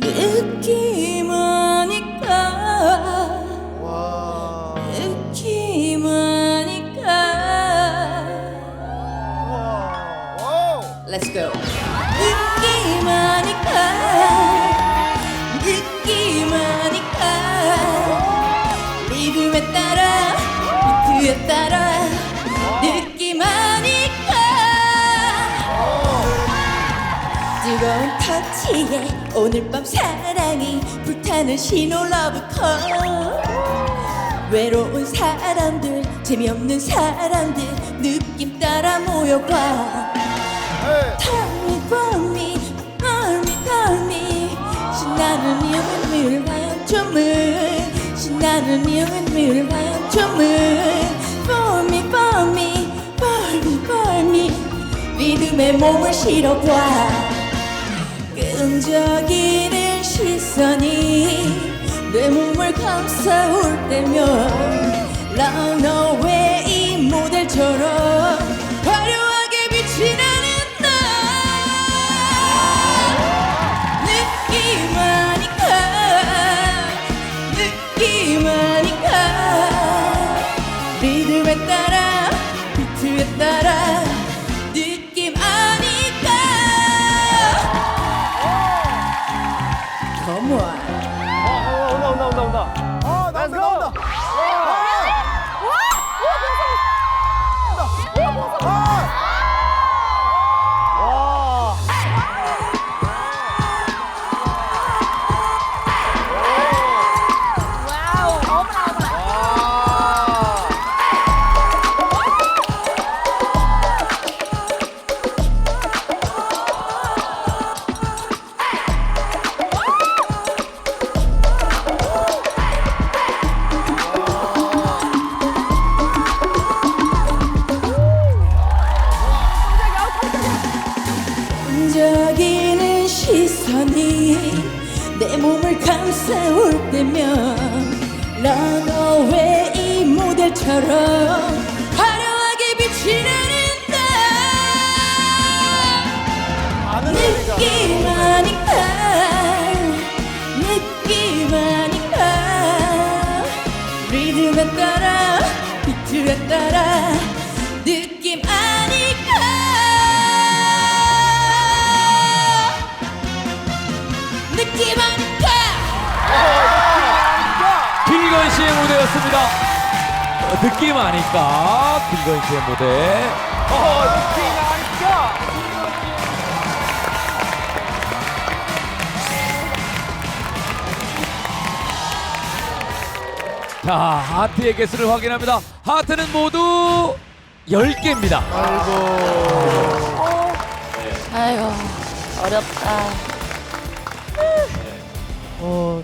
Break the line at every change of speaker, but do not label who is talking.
느낌하니까.
와.
느낌하니까.
와우.
Let's go. 느낌하니까 뜨거운 터치에 오늘 밤 사랑이 불타는 신호 러브콜 외로운 사람들 재미없는 사람들 느낌 따라 모여봐.
네.
Tell me for me Call me call me. 신나는 미움을 위한 춤을. 신나는 미움을 위한 춤을. For me for me For me for me. 리듬에 몸을 실어봐 끈적이는 시선이 내 몸을 감싸올 때면 런어웨이 모델처럼 화려하게 빛이 나는 나 느낌하니까 느낌하니까. 리듬에 따라 비트에 따라 시선이 내 몸을 감싸올 때면 런어웨이 모델처럼 화려하게
아는 소리가.
느낌하니까 느낌하니까 리듬에 따라 비트에 따라 아니까
김희건 씨의 무대였습니다. 어, 느낌 아니까 김희건 씨의 무대.
어 느낌 아니까.
자, 하트의 개수를 확인합니다. 하트는 모두 10개입니다.
아유 어렵다
어